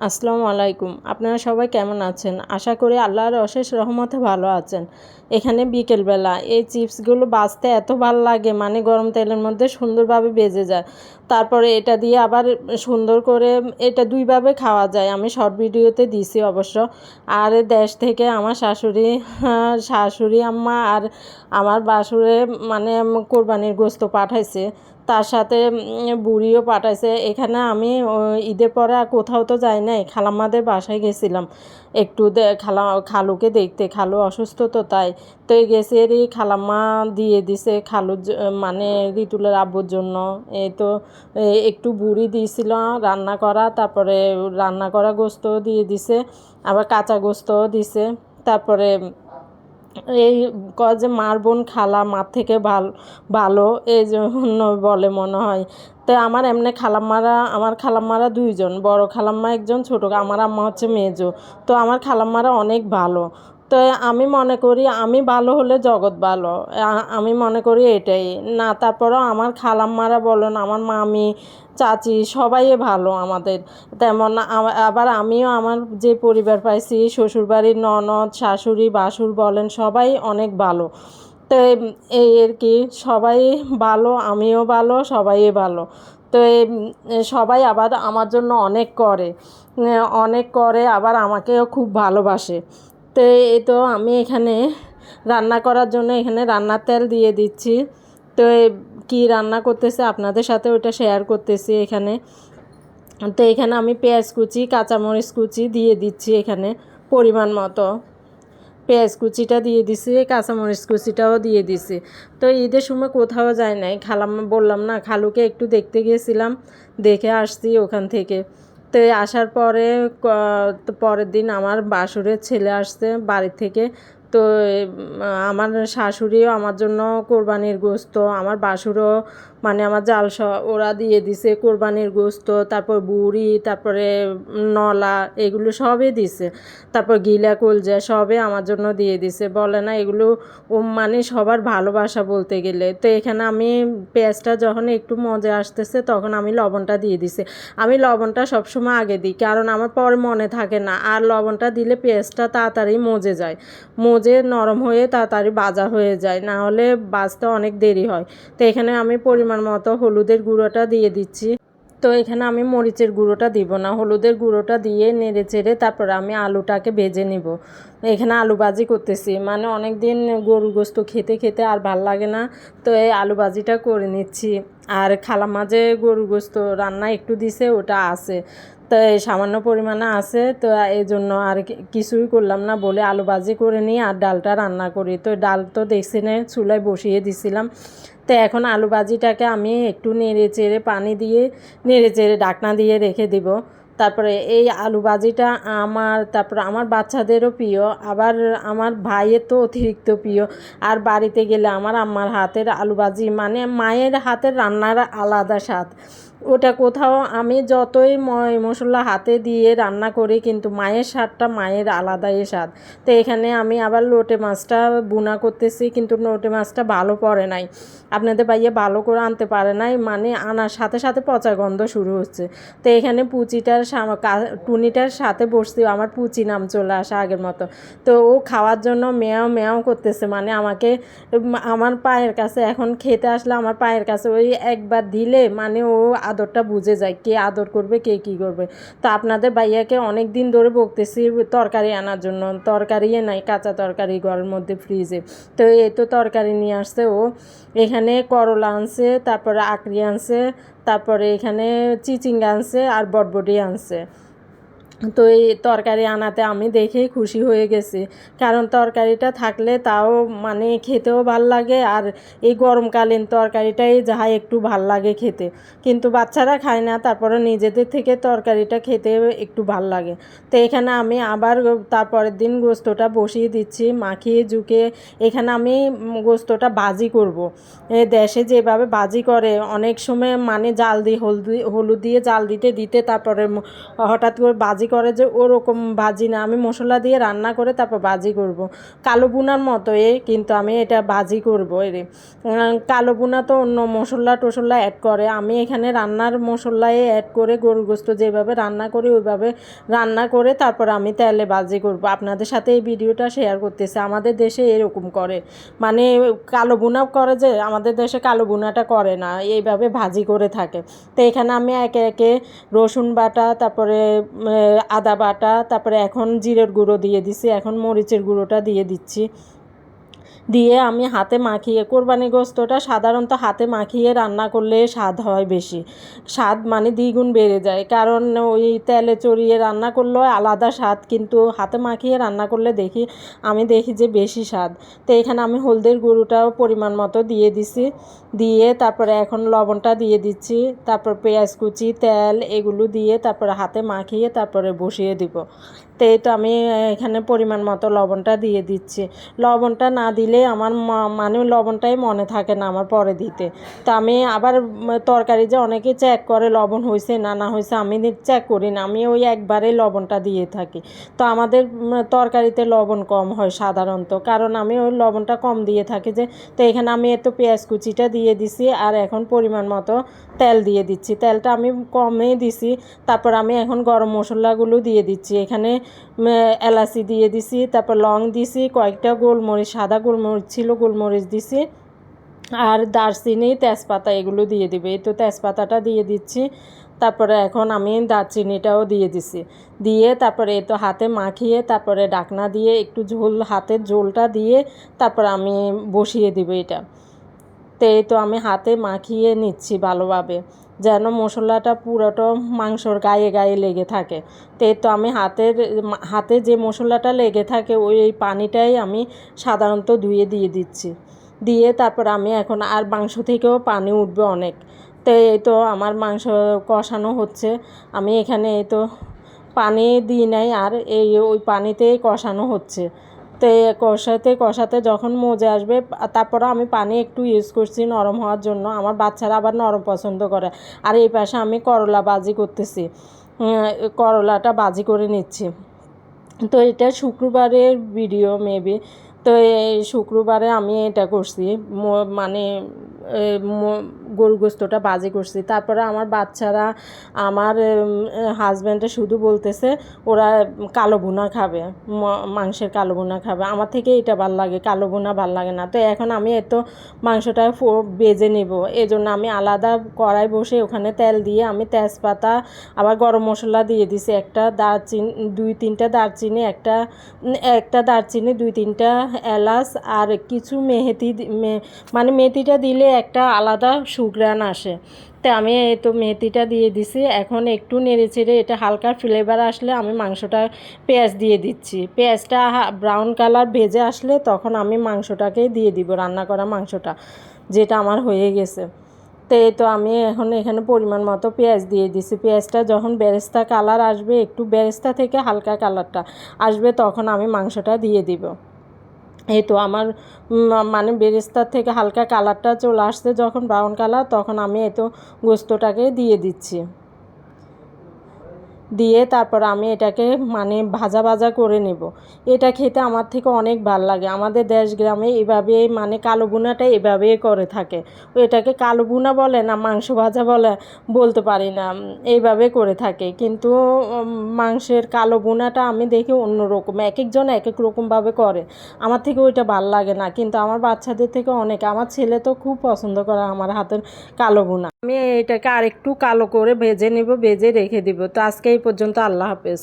আসসালামু আলাইকুম। আপনারা সবাই কেমন আছেন? আশা করি আল্লাহর অশেষ রহমতে ভালো আছেন। এখানে বিকেলবেলা এই চিপসগুলো বাজতে এত ভালো লাগে মানে গরম তেলের মধ্যে সুন্দরভাবে বেজে যায়। তারপরে এটা দিয়ে আবার সুন্দর করে এটা দুইভাবে খাওয়া যায়। আমি শর্ট ভিডিওতে দিছি অবশ্য। আর দেশ থেকে আমার শাশুড়ি হ্যাঁ, শাশুড়ি আম্মা আর আমার বাসুরে মানে কোরবানির গোস্ত পাঠাইছে। তার সাথে বুড়িও পাঠাইছে। এখানে আমি ঈদের পরে আর কোথাও তো যাই নাই। খালাম্মাদের বাসায় গেছিলাম। একটু খালা, খালুকে দেখতে। খালু অসুস্থ তো তাই। তো গেছে এরই খালাম্মা দিয়ে দিছে খালুর মানে ঋতুলের আব্বুর জন্য। এই তো একটু বুড়ি দিয়েছিল রান্না করা, তারপরে রান্না করা গোস্তও দিয়ে দিছে, আবার কাঁচা গোস্তও দিছে। তারপরে এই কয় যে মার বোন খালা, মার থেকে ভালো ভালো, এই জন্য বলে মনে হয়। তো আমার এমনি খালাম্মারা, আমার খালাম্মারা দুইজন, বড় খালাম্মা একজন, ছোটো আমার আম্মা হচ্ছে মেজো। তো আমার খালাম্মারা অনেক ভালো। তো আমি মনে করি আমি ভালো হলে জগৎ ভালো। আমি মনে করি এটাই। না, তারপরেও আমার খালাম্মারা বলেন, আমার মামি, চাচি সবাই ভালো আমাদের। তেমন আবার আমিও আমার যে পরিবার পাইছি, শ্বশুরবাড়ির ননদ, শাশুড়ি বাসুর বলেন, সবাই অনেক ভালো। তো এই আর কি, সবাই ভালো, আমিও ভালো, সবাই ভালো। তো সবাই আবার আমার জন্য অনেক করে। অনেক করে, আবার আমাকেও খুব ভালোবাসে। তো এই তো আমি এখানে রান্না করার জন্য এখানে রান্নার তেল দিয়ে দিচ্ছি। তো কি রান্না করতেছে আপনাদের সাথে ওটা শেয়ার করতেছি এখানে। তো এখানে আমি পেঁয়াজ কুচি, কাঁচামরিচ কুচি দিয়ে দিচ্ছি এখানে পরিমাণ মতো। পেঁয়াজ কুচিটা দিয়ে দিছি, কাঁচামরিচ কুচিটাও দিয়ে দিছি। তো ঈদের সময় কোথাও যায় নাই। খালাম, বললাম, না, খালুকে একটু দেখতে গিয়েছিলাম দেখে আসছি ওখান থেকে। তো আসার পরে পরের দিন আমার বাসুরের ছেলে আসছে বাড়ি থেকে। তো আমার শাশুড়িও আমার জন্য কোরবানির গোস্ত, আমার বাসুরও মানে আমার জাল ওরা দিয়ে দিছে, কোরবানির গোস্ত, তারপর বুড়ি, তারপরে নলা, এগুলো সবই দিছে। তারপর গিলা, কলজা সবে আমার জন্য দিয়ে দিছে। বলে না, এগুলো ও মানে সবার ভালোবাসা বলতে গেলে। তো এখানে আমি পেঁয়াজটা যখন একটু মজা আসতেছে, তখন আমি লবণটা দিয়ে দিছি। আমি লবণটা সবসময় আগে দিই, কারণ আমার পরে মনে থাকে না। আর লবণটা দিলে পেঁয়াজটা তাড়াতাড়ি মজে যায়। মজে নরম হয়ে তাড়াতাড়ি বাজা হয়ে যায়, না হলে বাজতে অনেক দেরি হয়। তো এখানে আমি পরিমাণ পরিমাণ মতো হলুদের গুঁড়োটা দিয়ে দিচ্ছি। তো এখানে আমি মরিচের গুঁড়োটা দিব না। হলুদের গুঁড়োটা দিয়ে নেড়ে চেড়ে তারপর আমি আলুটাকে ভেজে নিব। এখানে আলু ভাজি করতেছি। মানে অনেক দিন গরু গোস্ত খেতে খেতে আর ভালো লাগে না। তো এই আলু ভাজিটা করে নিচ্ছি। আর খালা মাঝে গরু গোস্ত রান্না একটু দিছে, ওটা আছে। তো এই সামান্য পরিমাণে আছে, তো এই জন্য আর কিছুই করলাম না বলে আলু ভাজি করে নিই আর ডালটা রান্না করি। তো ডাল তো দেখছি না, চুলায় বসিয়ে দিছিলাম। তো এখন আলু ভাজিটাকে আমি একটু নেড়ে চেড়ে পানি দিয়ে, নেড়ে চেড়ে ডাকনা দিয়ে রেখে দিব। তারপরে এই আলু ভাজিটা আমার, তারপরে আমার বাচ্চাদেরও প্রিয়, আবার আমার ভাইয়ের তো অতিরিক্ত প্রিয়। আর বাড়িতে গেলে আমার আম্মার হাতের আলু ভাজি মানে মায়ের হাতের রান্নার আলাদা স্বাদ। ওটা কোথাও আমি যতই ময় মশলা হাতে দিয়ে রান্না করি, কিন্তু মায়ের স্বাদটা মায়ের আলাদাই স্বাদ। তো এখানে আমি আবার লোটে মাছটা বুনা করতেছি, কিন্তু লোটে মাছটা ভালো পড়ে নাই। আপনাদের ভাইয়া ভালো করে আনতে পারে নাই মানে আনার সাথে সাথে পচা গন্ধ শুরু হচ্ছে। তো এখানে পুচিটার টুনিটার সাথে বসছি আমার পুচি নাম চলে আসা আগের মতো। তো ও খাওয়ার জন্য মেয়াও মেয়াও করতেছে মানে আমাকে আমার পায়ের কাছে এখন খেতে আসলে আমার পায়ের কাছে ওই একবার দিলে মানে ও আদরটা বুঝে যায়, কে আদর করবে, কে কি করবে। তো আপনাদের ভাইয়াকে অনেক দিন ধরে বকতেছি তরকারি আনার জন্য তরকারি নাই, কাঁচা তরকারি ঘরের মধ্যে ফ্রিজে তো এই তো তরকারি নিয়ে আসছে ও। এখানে করলা আনছে, তারপরে আকরি আনছে, তারপরে এখানে চিচিঙ্গা আনছে আর বটবটি আনছে। তো এই তরকারি আনাতে আমি দেখেই খুশি হয়ে গেছি। কারণ তরকারিটা থাকলে তাও মানে খেতেও ভালো লাগে আর এই গরমকালীন তরকারিটাই যাহা একটু ভালো লাগে খেতে। কিন্তু বাচ্চারা খায় না, তারপরে নিজেদের থেকে তরকারিটা খেতে একটু ভালো লাগে। তো এখানে আমি আবার তারপরের দিন গোস্তটা বসিয়ে দিচ্ছি, মাখিয়ে ঝুঁকে এখানে আমি গোস্তটা বাজি করব। দেশে যেভাবে বাজি করে, অনেক সময় মানে জাল দিয়ে হলদি, হলুদ দিয়ে জাল দিতে দিতে তারপরে হঠাৎ করে বাজি করে যে ওরকম ভাজি না, আমি মশলা দিয়ে রান্না করে তারপর ভাজি করব। কালো বুনার এ কিন্তু আমি এটা ভাজি করব এর কালো বুনা তো অন্য মশলা টশলা অ্যাড করে। আমি এখানে রান্নার মশলায় অ্যাড করে গরুর গোস্ত যেভাবে রান্না করি, ওইভাবে রান্না করে তারপর আমি তেলে ভাজি করব। আপনাদের সাথে এই ভিডিওটা শেয়ার করতেছে। আমাদের দেশে এরকম করে। মানে কালো বুনা করে যে, আমাদের দেশে কালো বুনাটা করে না, এইভাবে ভাজি করে থাকে। তো এখানে আমি একে একে রসুন বাটা, তারপরে আদা বাটা, তারপরে এখন জিরের গুঁড়ো দিয়ে দিছি, এখন মরিচের গুঁড়োটা দিয়ে দিচ্ছি। দিয়ে আমি হাতে মাখিয়ে কোরবানি গোস্তটা সাধারণত হাতে মাখিয়ে রান্না করলে স্বাদ হয় বেশি। স্বাদ মানে দ্বিগুণ বেড়ে যায়, কারণ ওই তেলে চড়িয়ে রান্না করলেও আলাদা স্বাদ, কিন্তু হাতে মাখিয়ে রান্না করলে দেখি, আমি দেখি যে বেশি স্বাদ। তো এখানে আমি হলদের গুঁড়োটাও পরিমাণ মতো দিয়ে দিছি। দিয়ে তারপরে এখন লবণটা দিয়ে দিচ্ছি, তারপর পেঁয়াজ কুচি, তেল এগুলো দিয়ে তারপরে হাতে মাখিয়ে তারপরে বসিয়ে দিব। তো এই তো আমি এখানে পরিমাণ মতো লবণটা দিয়ে দিচ্ছি। লবণটা না দিলে আমার মানে লবণটাই মনে থাকে না আমার পরে দিতে। তো আমি আবার তরকারি যে অনেকে চেক করে লবণ হয়েছে না না হয়েছে আমি চেক করি না, আমি ওই একবারে লবণটা দিয়ে থাকি। তো আমাদের তরকারিতে লবণ কম হয় সাধারণত, কারণ আমি ওই লবণটা কম দিয়ে থাকি যে, তো এখানে আমি এত পেঁয়াজ কুচিটা দিয়ে দিছি আর এখন পরিমাণ মতো তেল দিয়ে দিচ্ছি। তেলটা আমি কমে দিছি, তারপর আমি এখন গরম মশলাগুলো দিয়ে দিচ্ছি। এখানে এলাচি দিয়ে দিছি, তারপর লং দিছি, কয়েকটা গোলমরিচ, সাদা গোলমরিচ ছিল, গোলমরিচ দিছি। আর দারচিনি, তেজপাতা এগুলো দিয়ে দিবে। এই তো তেজপাতাটা দিয়ে দিচ্ছি, তারপরে এখন আমি দারচিনিটাও দিয়ে দিছি। দিয়ে তারপরে এই তো হাতে মাখিয়ে, তারপরে ডাকনা দিয়ে একটু ঝোল, হাতের ঝোলটা দিয়ে তারপর আমি বসিয়ে দিব এটা। তো এই তো আমি হাতে মাখিয়ে নিচ্ছি ভালোভাবে। যেন মশলাটা পুরোটা মাংসর গায়ে গায়ে লেগে থাকে। তে তো আমি হাতের, হাতে যে মশলাটা লেগে থাকে, ওই ওই পানিটাই আমি সাধারণত ধুয়ে দিয়ে দিচ্ছি। দিয়ে তারপর আমি এখন আর মাংস থেকেও পানি উঠবে অনেক। তো এই তো আমার মাংস কষানো হচ্ছে। আমি এখানে এই তো পানি দিই নাই আর এই ওই পানিতেই কষানো হচ্ছে। তো কষাতে কষাতে যখন মজে আসবে তারপরে আমি পানি একটু ইউজ করছি নরম হওয়ার জন্য। আমার বাচ্চারা আবার নরম পছন্দ করে। আর এই পাশে আমি করলা বাজি করতেছি। করলাটা বাজি করে নিচ্ছি। তো এটা শুক্রবারের ভিডিও মেবি তো এই শুক্রবারে আমি এটা করছি। মানে গরু গোস্তটা বাজি করছি। তারপরে আমার বাচ্চারা আমার হাজব্যান্ডে শুধু বলতেছে, ওরা কালো ভুনা খাবে মাংসের কালো ভুনা খাবে। আমার থেকে এটা ভালো লাগে, কালো ভুনা ভালো লাগে না। তো এখন আমি এত মাংসটা বেজে নেব। এই জন্য আমি আলাদা কড়াই বসে ওখানে তেল দিয়ে আমি তেজপাতা, আবার গরম মশলা দিয়ে দিছি। একটা দারচিনি, দুই তিনটা দারচিনি, একটা একটা দারচিনি, দুই তিনটা এলাচ, আর কিছু মেহেতি মে- মানে মেথিটা দিলে একটা আলাদা সুগ্রান আসে। তো আমি এই তো মেথিটা দিয়ে দিছি, এখন একটু নেড়ে চেড়ে এটা হালকা ফ্লেভার আসলে আমি মাংসটা পেঁয়াজ দিয়ে দিচ্ছি। পেঁয়াজটা ব্রাউন কালার ভেজে আসলে তখন আমি মাংসটাকে দিয়ে দিব, রান্না করা মাংসটা, যেটা আমার হয়ে গেছে। তো এই তো আমি এখন এখানে পরিমাণ মতো পেঁয়াজ দিয়ে দিছি। পেঁয়াজটা যখন বেরেস্তা কালার আসবে, একটু বেরেস্তা থেকে হালকা কালারটা আসবে, তখন আমি মাংসটা দিয়ে দিব। এই তো আমার মানে বেরেস্তার থেকে হালকা কালারটা চলে আসছে যখন ব্রাউন কালার তখন আমি এই তো গোস্তটাকে দিয়ে দিচ্ছি। দিয়ে তারপর আমি এটাকে মানে ভাজা ভাজা করে নেব। এটা খেতে আমার থেকে অনেক ভালো লাগে। আমাদের দেশ গ্রামে এভাবে মানে কালো বুনাটা এভাবেই করে থাকে। এটাকে কালো বুনা বলে না, মাংস ভাজা বলে বলতে পারি না এইভাবে করে থাকে। কিন্তু মাংসের কালো বুনাটা আমি দেখি অন্যরকম এক একজন এক এক রকমভাবে করে। আমার থেকে ওইটা ভালো লাগে না। কিন্তু আমার বাচ্চাদের থেকে অনেক। আমার ছেলে তো খুব পছন্দ করে আমার হাতের কালো বুনা আমি এটাকে আরেকটু কালো করে ভেজে নেব, ভেজে রেখে দিব। তো আজকে এই পর্যন্ত আল্লাহ হাফেজ।